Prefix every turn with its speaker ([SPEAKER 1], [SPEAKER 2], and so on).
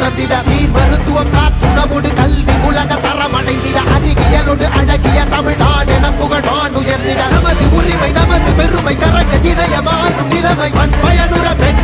[SPEAKER 1] சிறந்திட நீர் மருத்துவம் காற்றுணவோடு கல்வி உலக தரம் அடைந்திட அறிவியலோடு அழகிய தமிழ்நாடு என புகழான் உயர்ந்திட. நமது உரிமை நமது பெருமை கரக இணைய மாறும் நிலைமை பண் பயனுற பெண்